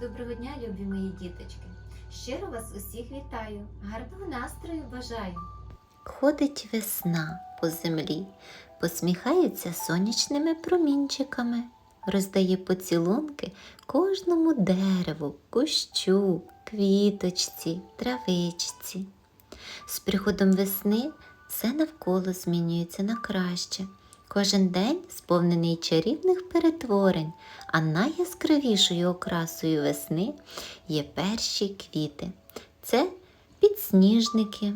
Доброго дня, любі мої діточки! Щиро вас усіх вітаю, гарного настрою бажаю. Ходить весна по землі, посміхається сонячними промінчиками, роздає поцілунки кожному дереву, кущу, квіточці, травичці. З приходом весни все навколо змінюється на краще. Кожен день сповнений чарівних перетворень, а найяскравішою окрасою весни є перші квіти. Це підсніжники,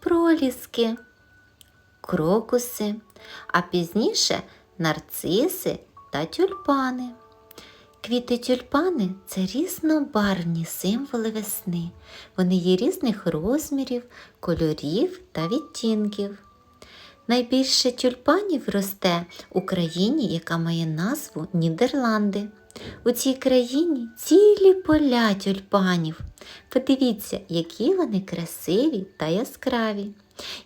проліски, крокуси, а пізніше нарциси та тюльпани. Квіти тюльпани це різнобарвні символи весни. Вони є різних розмірів, кольорів та відтінків. Найбільше тюльпанів росте у країні, яка має назву Нідерланди. У цій країні цілі поля тюльпанів. Подивіться, які вони красиві та яскраві.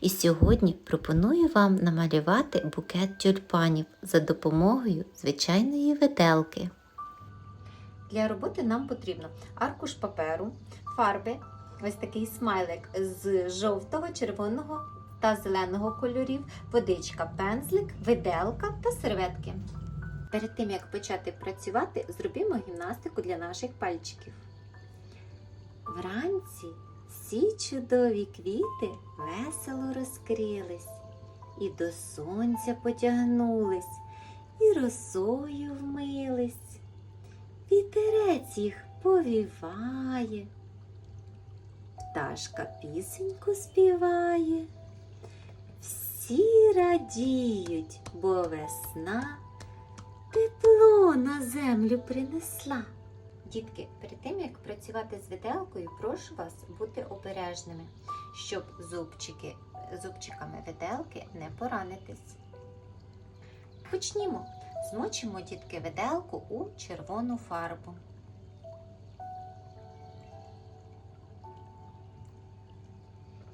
І сьогодні пропоную вам намалювати букет тюльпанів за допомогою звичайної виделки. Для роботи нам потрібно аркуш паперу, фарби, ось такий смайлик з жовтого, червоного та зеленого кольорів, водичка, пензлик, виделка та серветки. Перед тим як почати працювати, зробімо гімнастику для наших пальчиків. Вранці всі чудові квіти весело розкрились, і до сонця потягнулись, і росою вмились. Вітерець їх повіває, пташка пісеньку співає. Всі радіють, бо весна тепло на землю принесла. Дітки, перед тим як працювати з виделкою, прошу вас бути обережними, щоб зубчики, зубчиками виделки не поранитись. Почнімо. Змочимо дітки виделку у червону фарбу.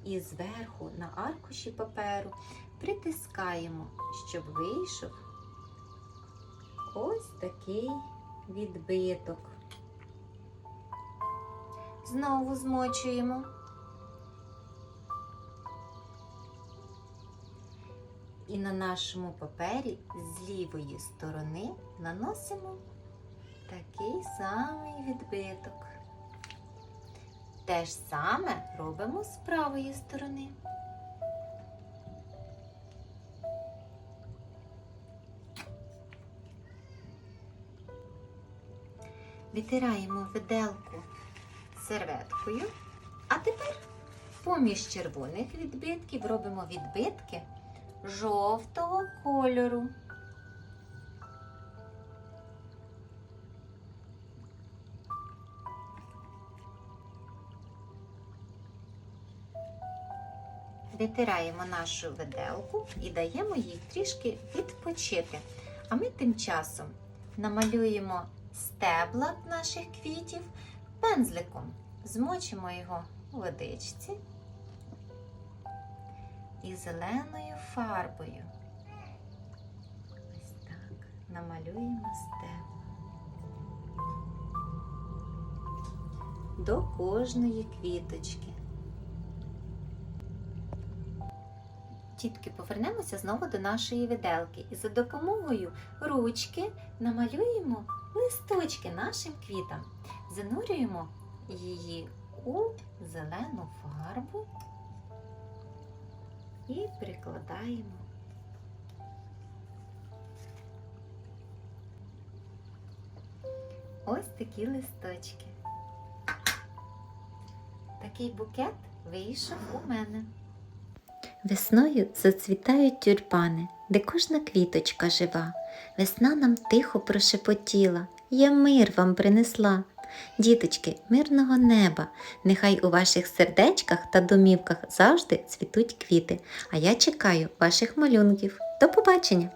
І зверху на аркуші паперу притискаємо, щоб вийшов ось такий відбиток. Знову змочуємо. І на нашому папері з лівої сторони наносимо такий самий відбиток. Те ж саме робимо з правої сторони. Витираємо виделку серветкою, а тепер поміж червоних відбитків робимо відбитки жовтого кольору. Витираємо нашу виделку і даємо їй трішки відпочити. А ми тим часом намалюємо стебла наших квітів пензликом, змочимо його у водичці і зеленою фарбою. Ось так намалюємо стебла. До кожної квіточки. Тітки, повернемося знову до нашої виделки і за допомогою ручки намалюємо листочки нашим квітам. Занурюємо її у зелену фарбу і прикладаємо. Ось такі листочки. Такий букет вийшов у мене. Весною зацвітають тюльпани, де кожна квіточка жива. Весна нам тихо прошепотіла, я мир вам принесла. Діточки, мирного неба, нехай у ваших сердечках та домівках завжди цвітуть квіти, а я чекаю ваших малюнків. До побачення!